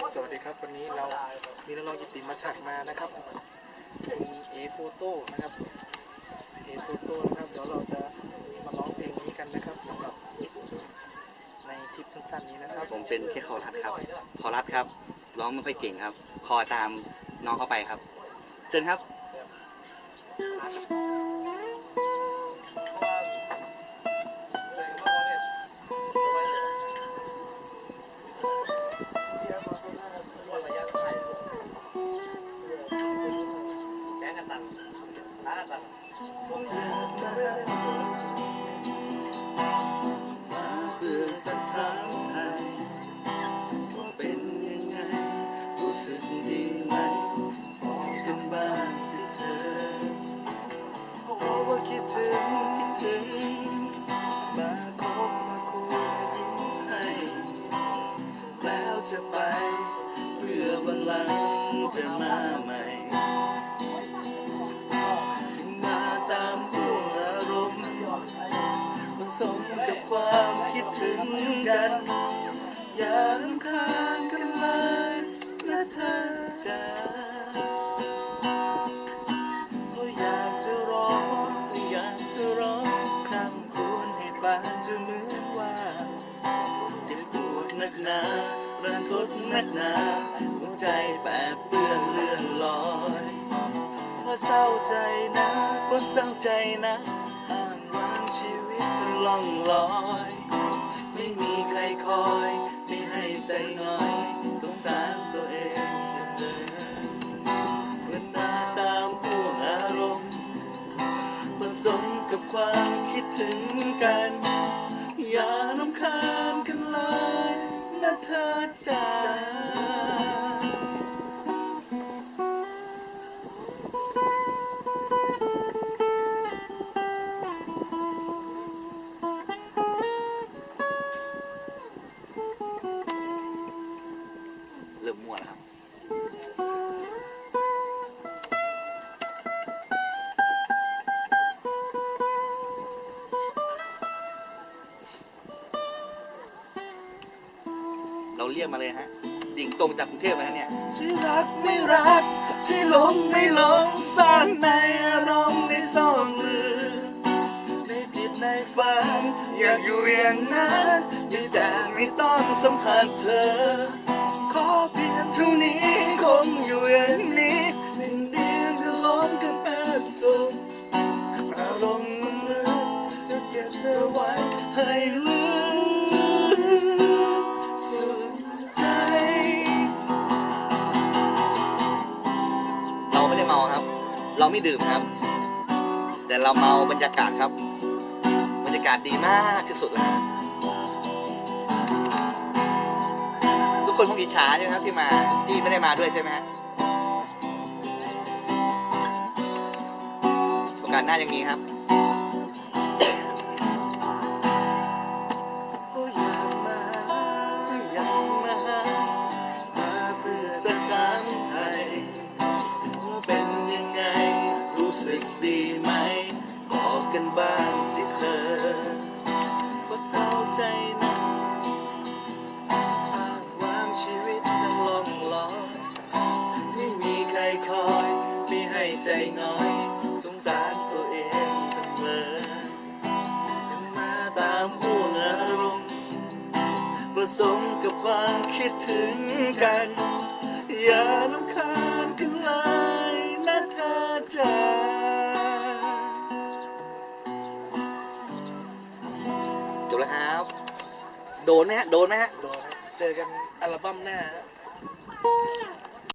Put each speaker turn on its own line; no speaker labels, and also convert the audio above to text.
สวัสดีครับ วันนี้เรามีนักร้องกิติมศักมานะครับคุณเอโฟโต้นะครับเอโฟโต้นะครับเดี๋ยวเราจะมาร้องเพลงนี้กันนะครับสำหรับในคลิปสั้นๆนี้นะครับ
ผมเป็นแค่คอรัดครับคอรัดครับร้องไม่ค่อยเก่งครับ คอตามน้องเข้าไปครับ เชิญครับ จะไปเพื่อวันหลังจะมาใหม่
กัน อย่ารำคาญกันเลยนะเธอจ้าก็อยากจะร้องอยากจะร้องคำควรให้ปานจะเหมือนว่า
เจ็บปวดนักหนารันทดนักหนาหัวใจแปดเปื้อนเลื่อนลอย
เพราะเศร้าใจนะ
เพราะเศร้าใจนะ
อ้างวางชีวิต
มันล่องลอย ไม่มีใครคอยไม่ให้ใจง่อยสงสารตัวเองเสมอเมื่อหน้าตามพ่วงอารมณ์ผสมกับความคิดถึงกัน อย่าน้ำคาญกันเลยนะเธอจ้า เรียกมาเลยฮะ ดิ่งตรงจากกรุงเทพมาเนี่ย
ใช่รักไม่รักใช่หลงไม่หลงซ่อนในอารมณ์ในซ่องมือในจิตในฝันอยากอยู่อย่างนั้นได้แต่ไม่ต้องสัมผัสเธอ ขอเพียงเท่านี้คงอยู่อย่างนี้ เรา
ไม่ดื่มครับ แต่เราเมาบรรยากาศครับ บรรยากาศดีมากที่สุดแล้วทุกคนคงอิจฉาใช่ไหมครับที่มาที่ไม่ได้มาด้วยใช่ไหมฮะโอกาสหน้ายังมีครับ
กันบ้างสิเธอว่าเศร้าใจนะอ้างวางชีวิตยังลองลอยไม่มีใครคอยไม่ให้ใจน้อย สงสารตัวเองเสมอจะมาตามห่วงอารมณ์ผสมกับความคิดถึงกันอย่าลำคา
ครับ โดนไหมฮะ โดนไหมฮะ
โดนเจอกันอัลบั้มหน้า